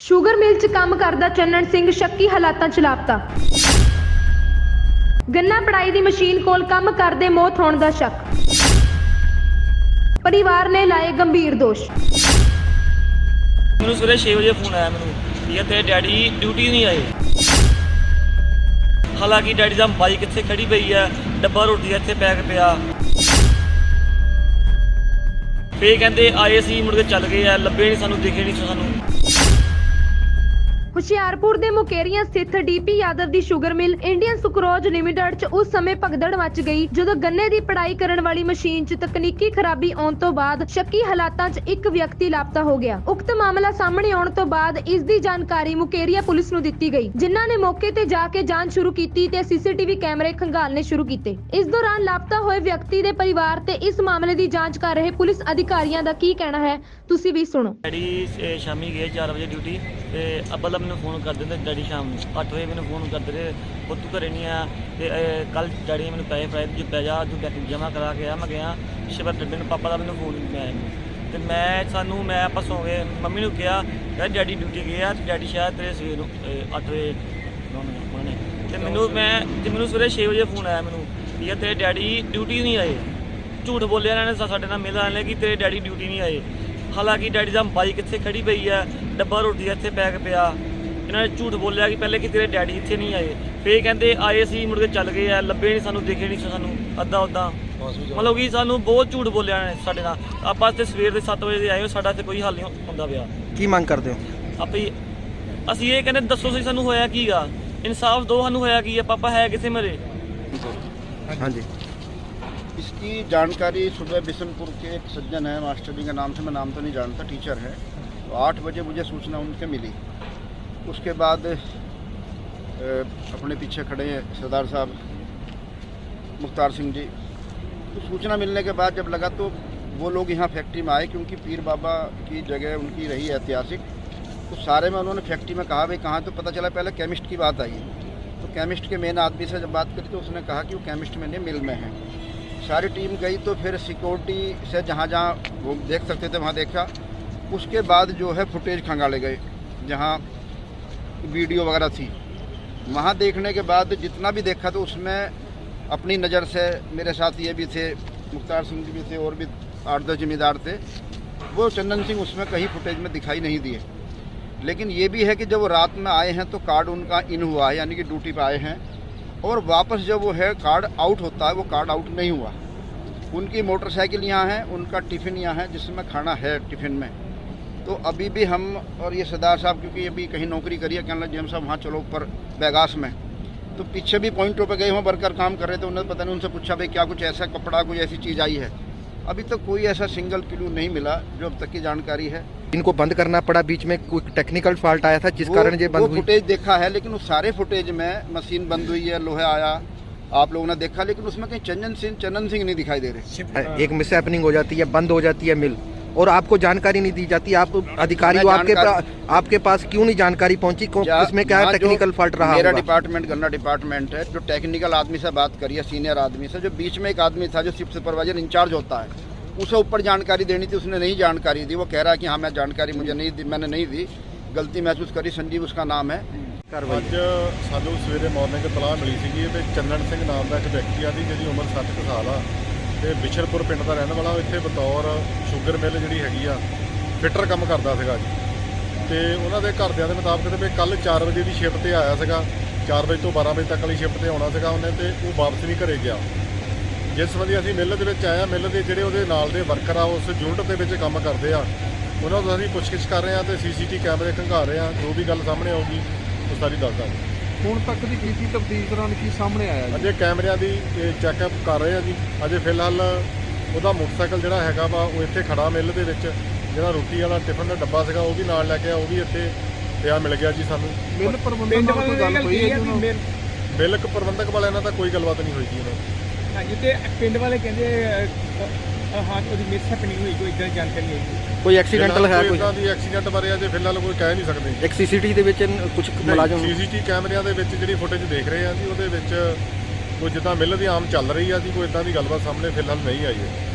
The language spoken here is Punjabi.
ਸ਼ੂਗਰ ਮਿਲ 'ਚ ਕੰਮ ਕਰਦਾ ਚੰਨਣ ਸਿੰਘ ਸ਼ੱਕੀ ਹਾਲਾਤਾਂ 'ਚ ਲਾਪਤਾ। ਗੰਨਾ ਪੜਾਈ ਦੀ ਮਸ਼ੀਨ ਕੋਲ ਕੰਮ ਕਰਦੇ ਮੌਤ ਹੋਣ ਦਾ ਸ਼ੱਕ। ਪਰਿਵਾਰ ਨੇ ਲਾਏ ਗੰਭੀਰ ਦੋਸ਼। ਮੈਨੂੰ ਸਵੇਰੇ 6 ਵਜੇ ਫੋਨ ਆਇਆ ਮੈਨੂੰ ਵੀ ਇਹ ਤੇਰੇ ਡੈਡੀ ਡਿਊਟੀ ਨਹੀਂ ਆਏ। ਹਾਲਾਂਕਿ ਡੈਡੀ ਦਾ ਬਾਈਕ ਇੱਥੇ ਖੜੀ ਪਈ ਹੈ ਡੱਬਾ ਰੋਟੀ ਦਾ ਇੱਥੇ ਪੈਕ ਪਿਆ। ਫੇ ਕਹਿੰਦੇ ਆਏ ਸੀ ਮੁੜ ਕੇ ਚੱਲ ਗਏ ਆ, ਲੱਭੇ ਨਹੀਂ ਸਾਨੂੰ, ਦਿਖੇ ਨਹੀਂ ਸਾਨੂੰ। ਹੁਸ਼ਿਆਰਪੁਰ ਦੇ ਮੁਕੇਰੀਆਂ ਸਥਿਤ ਡੀਪੀ ਯਾਦਵ ਦੀ sugar mill Indian sucrose limited 'ਚ ਉਸ ਸਮੇਂ ਭਗਦੜ ਮਚ ਗਈ, ਜਦੋਂ ਗੰਨੇ ਦੀ ਪੜਾਈ ਕਰਨ ਵਾਲੀ ਮਸ਼ੀਨ 'ਚ ਤਕਨੀਕੀ ਖਰਾਬੀ ਆਉਣ ਤੋਂ ਬਾਅਦ ਸ਼ੱਕੀ ਹਾਲਾਤਾਂ 'ਚ ਇੱਕ ਵਿਅਕਤੀ ਲਾਪਤਾ ਹੋ ਗਿਆ। ਉਕਤ ਮਾਮਲਾ ਸਾਹਮਣੇ ਆਉਣ ਤੋਂ ਬਾਅਦ ਇਸ ਦੀ ਜਾਣਕਾਰੀ ਮੁਕੇਰੀਆ ਪੁਲਿਸ ਨੂੰ ਦਿੱਤੀ ਗਈ, ਜਿਨ੍ਹਾਂ ਨੇ ਮੌਕੇ ਤੇ ਜਾ ਕੇ ਜਾਂਚ ਸ਼ੁਰੂ ਕੀਤੀ ਤੇ ਸੀਸੀਟੀਵੀ ਕੈਮਰੇ ਖੰਗਾਲਣੇ ਸ਼ੁਰੂ ਕੀਤੇ। ਇਸ ਦੌਰਾਨ ਲਾਪਤਾ ਹੋਏ ਵਿਅਕਤੀ ਦੇ ਪਰਿਵਾਰ ਤੇ ਇਸ ਮਾਮਲੇ ਦੀ ਜਾਂਚ ਕਰ ਰਹੇ ਪੁਲਿਸ ਅਧਿਕਾਰੀਆਂ ਦਾ ਕੀ ਕਹਿਣਾ ਹੈ, ਤੁਸੀਂ ਵੀ ਸੁਣੋ। ਡੈਡੀ ਸ਼ਾਮੀ ਗਏ 4 ਵਜੇ ਡਿਊਟੀ ਤੇ ਅੱਬਲ ਮੈਨੂੰ ਫੋਨ ਕਰ ਦਿੰਦੇ ਡੈਡੀ ਸ਼ਾਮ ਨੂੰ। 8 ਵਜੇ ਮੈਨੂੰ ਫੋਨ ਕਰਦੇ ਰਹੇ ਉਹ ਤੂੰ ਘਰੇ ਨਹੀਂ ਆਇਆ? ਤੇ ਕੱਲ ਡੈਡੀ ਨੇ ਮੈਨੂੰ ਪੈਸੇ ਫੜਾਏ ਜੀ ਪੈ ਜਾ, ਤੂੰ ਬੈਂਕ ਜਮਾ ਕਰਾ ਕੇ ਆ, ਮੈਂ ਗਿਆ। ਸ਼ਿਵਰ ਡੱਡੇ ਨੂੰ ਪਾਪਾ ਦਾ ਮੈਨੂੰ ਫੋਨ ਨਹੀਂ ਆਇਆ ਤੇ ਮੈਂ, ਸਾਨੂੰ, ਮੈਂ ਆਪਾਂ ਸੌਂ ਗਏ, ਮੰਮੀ ਨੂੰ ਕਿਹਾ, ਯਾਰ, ਡੈਡੀ ਡਿਊਟੀ ਗਏ ਆ, ਤੇ ਡੈਡੀ ਸ਼ਾਇਦ ਤੇਰੇ ਸਵੇਰ ਨੂੰ 8 ਵਜੇ ਉਹਨਾਂ ਨੇ। ਤੇ ਮੈਨੂੰ, ਮੈਂ, ਤੇ ਮੈਨੂੰ ਸਵੇਰੇ 6 ਵਜੇ ਫੋਨ ਆਇਆ ਮੈਨੂੰ, ਵੀ ਇਹ ਤੇਰੇ ਡੈਡੀ ਡਿਊਟੀ ਨਹੀਂ ਆਏ। ਝੂਠ ਬੋਲਿਆ ਇਹਨਾਂ ਨੇ ਸਾਡੇ ਨਾਲ ਮਿਲ ਆਲੇ ਕਿ ਤੇਰੇ ਡੈਡੀ ਡਿਊਟੀ ਨਹੀਂ ਆਏ। ਹਾਲਾਂਕਿ ਡੈਡੀ ਦਾ ਬਾਈਕ ਇੱਥੇ ਖੜੀ ਪਈ ਹੈ ਡੱਬਾ ਰੋਟੀ ਦਾ ਇੱਥੇ ਪੈਕ ਪਿਆ ਇਹਨਾਂ ਨੇ ਝੂਠ ਬੋਲਿਆ ਕਿ ਪਹਿਲੇ ਕਿ ਤੇਰੇ ਡੈਡੀ ਇੱਥੇ ਨਹੀਂ ਆਏ ਫੇਰ ਕਹਿੰਦੇ ਆਏ ਸੀ ਮੁੜ ਕੇ ਚੱਲ ਗਏ ਆ ਲੱਭੇ ਨਹੀਂ ਸਾਨੂੰ ਦਿਖੇ ਨਹੀਂ ਸਾਨੂੰ ਅੱਧਾ ਉਦਾਂ ਮਤਲਬ ਕਿ ਸਾਨੂੰ ਬਹੁਤ ਝੂਠ ਬੋਲਿਆ ਇਹਨਾਂ ਨੇ ਸਾਡੇ ਨਾਲ ਆਪਾਂ ਤੇ ਸਵੇਰ ਦੇ 7 ਵਜੇ ਦੇ ਆਏ ਹੋ ਸਾਡਾ ਤੇ ਕੋਈ ਹੱਲ ਨਹੀਂ ਹੁੰਦਾ ਪਿਆ ਕੀ ਮੰਗ ਕਰਦੇ ਹੋ ਆਪੇ ਅਸੀਂ ਇਹ ਕਹਿੰਦੇ ਦੱਸੋ ਸਹੀ ਸਾਨੂੰ ਹੋਇਆ ਕੀਗਾ ਇਨਸਾਫ ਦੋ ਸਾਨੂੰ ਹੋਇਆ ਕੀ ਹੈ ਪਾਪਾ ਹੈ ਕਿਸੇ ਮਰੇ ਹਾਂਜੀ इसकी जानकारी सुबह बिशनपुर के एक सज्जन है मास्टर जी का नाम से मैं नाम तो नहीं जानता टीचर है तो आठ बजे मुझे सूचना उनसे मिली। उसके बाद अपने पीछे खड़े हैं सरदार साहब, मुख्तार सिंह जी। तो सूचना मिलने के बाद जब लगा तो वो लोग यहाँ फैक्ट्री में आए क्योंकि पीर बाबा की जगह उनकी रही ऐतिहासिक। तो सारे में उन्होंने फैक्ट्री में कहा, भाई कहाँ तो पता चला पहले केमिस्ट की बात आई तो केमिस्ट के मेन आदमी से जब बात करी तो उसने कहा कि वो केमिस्ट में नहीं मिल में है। सारी टीम गई तो फिर सिक्योरिटी से जहाँ जहाँ वो देख सकते थे, वहाँ देखा। उसके बाद जो है फुटेज खंगाले गए, जहाँ वीडियो वगैरह थी। वहाँ देखने के बाद जितना भी देखा तो उसमें अपनी नज़र से मेरे साथ ये भी थे, मुख्तार सिंह जी भी थे, और भी आठ दस जिम्मेदार थे। वो चंदन सिंह उसमें कहीं फुटेज में दिखाई नहीं दिए। लेकिन ये भी है कि जब वो रात में आए हैं तो कार्ड उनका इन हुआ है, यानी कि ड्यूटी पर आए हैं। और वापस जब वो है, कार्ड आउट होता है, वो कार्ड आउट नहीं हुआ। उनकी मोटरसाइकिल यहाँ है, उनका टिफ़िन यहाँ है, जिसमें खाना है टिफ़िन में। तो अभी भी हम और ये सरदार साहब क्योंकि अभी कहीं नौकरी करी है कहना जी हम साहब वहाँ चलो ऊपर बैगास में। तो पीछे भी पॉइंटों पे गए हुए वर्कर काम कर रहे थे उन्होंने पता नहीं उनसे पूछा भाई क्या कुछ ऐसा कपड़ा कोई ऐसी चीज़ आई है? अभी तक तो कोई ऐसा सिंगल क्लू नहीं मिला जो अब तक की जानकारी है। इनको बंद करना पड़ा बीच में कोई टेक्निकल फॉल्ट आया था जिस कारण ये बंद हुई? फुटेज देखा है लेकिन उस सारे फुटेज में मशीन बंद हुई है लोहे आया आप लोगों ने देखा लेकिन उसमें कहीं चंदन सिंह चंदन सिंह नहीं दिखाई दे रहे। एक मिस हो जाती है बंद हो जाती है मिल। और आपको जानकारी नहीं दी जाती आप अधिकारी मैं हो आपके जानकारी- पा, आपके पास क्यों नहीं जानकारी पहुंची कौन- जा- इसमें क्या यहाँ है जो टेक्निकल फॉल्ट रहा मेरा होगा? डिपार्टमेंट गन्ना डिपार्टमेंट है जो टेक्निकल आदमी से बात करी है सीनियर आदमी से जो बीच में एक आदमी था जो शिफ्ट सुपरवाइजर इंचार्ज होता है उसे ऊपर जानकारी देनी थी उसने नहीं जानकारी दी वो कह रहा है कि हाँ मैं जानकारी मुझे नहीं दी मैंने नहीं दी गलती महसूस करी संजीव उसका नाम है कार्रवाई ਅੱਜ ਸਾਨੂੰ ਸਵੇਰੇ ਮਾਰਨਿੰਗ ਤਲਾਹ ਮਿਲੀ ਸੀਗੀ ਤੇ ਚੰਨਣ ਸਿੰਘ ਨਾਮ ਦਾ ਇੱਕ ਵਿਅਕਤੀ ਆ ਦੀ ਜਿਹਦੀ ਉਮਰ 60 ਕੁ ਸਾਲ ਆ ਤੇ ਬਿਸ਼ਰਪੁਰ ਪਿੰਡ ਦਾ ਰਹਿਣ ਵਾਲਾ, ਇੱਥੇ ਬਤੌਰ ਸ਼ੂਗਰ ਮਿਲ ਜਿਹੜੀ ਹੈਗੀ ਆ, ਫਿਟਰ ਕੰਮ ਕਰਦਾ ਸੀਗਾ ਜੀ ਤੇ ਉਹਨਾਂ ਦੇ ਘਰਦਿਆਂ ਦੇ ਮੁਤਾਬਕ ਤੇ ਵੀ ਕੱਲ 4 ਵਜੇ ਦੀ ਸ਼ਿਫਟ ਤੇ ਆਇਆ ਸੀਗਾ 4 ਵਜੇ ਤੋਂ 12 ਵਜੇ ਤੱਕ ਵਾਲੀ ਸ਼ਿਫਟ ਤੇ ਆਉਣਾ ਸੀਗਾ ਉਹਨੇ ਤੇ ਉਹ ਵਾਪਸ ਨਹੀਂ ਘਰੇ ਗਿਆ। ਜਿਸ ਸੰਬੰਧੀ ਅਸੀਂ ਮਿੱਲ ਦੇ ਵਿੱਚ ਆਇਆ, ਮਿੱਲ ਦੇ ਜਿਹੜੇ ਉਹਦੇ ਨਾਲ ਦੇ ਵਰਕਰ ਆ, ਉਸ ਯੂਨਿਟ ਦੇ ਵਿੱਚ ਕੰਮ ਕਰਦੇ ਆ। ਉਹਨਾਂ ਤੋਂ ਅਸੀਂ ਪੁੱਛਗਿੱਛ ਕਰ ਰਹੇ ਆ ਤੇ ਸੀਸੀਟੀ ਕੈਮਰੇ ਖੰਗਾ ਰਹੇ ਆ, ਜੋ ਵੀ ਗੱਲ ਸਾਹਮਣੇ ਆਊਗੀ, ਉਹ ਸਾਰੀ ਦੱਸ ਦਾਂਗੇ। ਹੁਣ ਤੱਕ ਦੀ ਕੀਤੀ ਤਬਦੀਲ ਦੌਰਾਨ ਕੀ ਸਾਹਮਣੇ ਆਇਆ ਜੀ? ਅਜੇ ਕੈਮਰਿਆਂ ਦੀ ਚੈੱਕਅਪ ਕਰ ਰਹੇ ਆ ਜੀ। ਅਜੇ ਫਿਲਹਾਲ ਉਹਦਾ ਮੋਟਰਸਾਈਕਲ ਜਿਹੜਾ ਹੈਗਾ ਵਾ ਉਹ ਇੱਥੇ ਖੜਾ ਮਿੱਲ ਦੇ ਵਿੱਚ। ਜਿਹੜਾ ਰੋਟੀ ਵਾਲਾ ਟਿਫਨ ਦਾ ਡੱਬਾ ਸੀਗਾ ਉਹ ਵੀ ਨਾਲ ਲੈ ਕੇ ਆ ਉਹ ਵੀ ਇੱਥੇ ਪਿਆ ਮਿਲ ਗਿਆ ਜੀ ਸਾਨੂੰ। ਮਿਲ ਪ੍ਰਬੰਧਨ ਨਾਲ ਕੋਈ ਗੱਲ ਹੋਈ ਹੈ ਜੀ ਉਹਨਾਂ ਬਿਲਕ ਪ੍ਰਬੰਧਕ ਵਾਲਿਆਂ ਨਾਲ ਤਾਂ ਕੋਈ ਗੱਲਬਾਤ ਨਹੀਂ ਹੋਈ ਜੀ ਉਹਨਾਂ ਦੀ। ਹਾਂਜੀ ਤੇ ਪਿੰਡ ਵਾਲੇ ਕਹਿੰਦੇ ਅਹ, ਅਹ, ਹਾਂ ਉਹਦੀ ਮਿਸ ਹੈਪਨਿੰਗ ਹੋਈ ਕੋਈ ਇਦਾਂ ਜਾਣਕਾਰੀ ਨਹੀਂ ਹੈਗੀ ਕੋਈ ਐਕਸੀਡੈਂਟਲ ਹੈ ਕੋਈ ਇਦਾਂ ਦੀ ਐਕਸੀਡੈਂਟ ਬਾਰੇ ਅਜੇ ਫਿਲਹਾਲ ਕੋਈ ਕਹਿ ਨਹੀਂ ਸਕਦੇ। ਇੱਕ ਸੀਸੀਟੀਵੀ ਦੇ ਵਿੱਚ ਕੁਝ ਮੁਲਾਜ਼ਮ ਸੀਸੀਟੀ ਕੈਮਰਿਆਂ ਦੇ ਵਿੱਚ ਜਿਹੜੀ ਫੁਟੇਜ ਦੇਖ ਰਹੇ ਆ ਜੀ ਉਹਦੇ ਵਿੱਚ ਕੋਈ ਜਿੱਦਾਂ ਮਿੱਲ ਦੀ ਆਮ ਚੱਲ ਰਹੀ ਆ ਜੀ ਕੋਈ ਇਦਾਂ ਦੀ ਗੱਲਬਾਤ ਸਾਹਮਣੇ ਫਿਲਹਾਲ ਨਹੀਂ ਆਈ ਹੈ।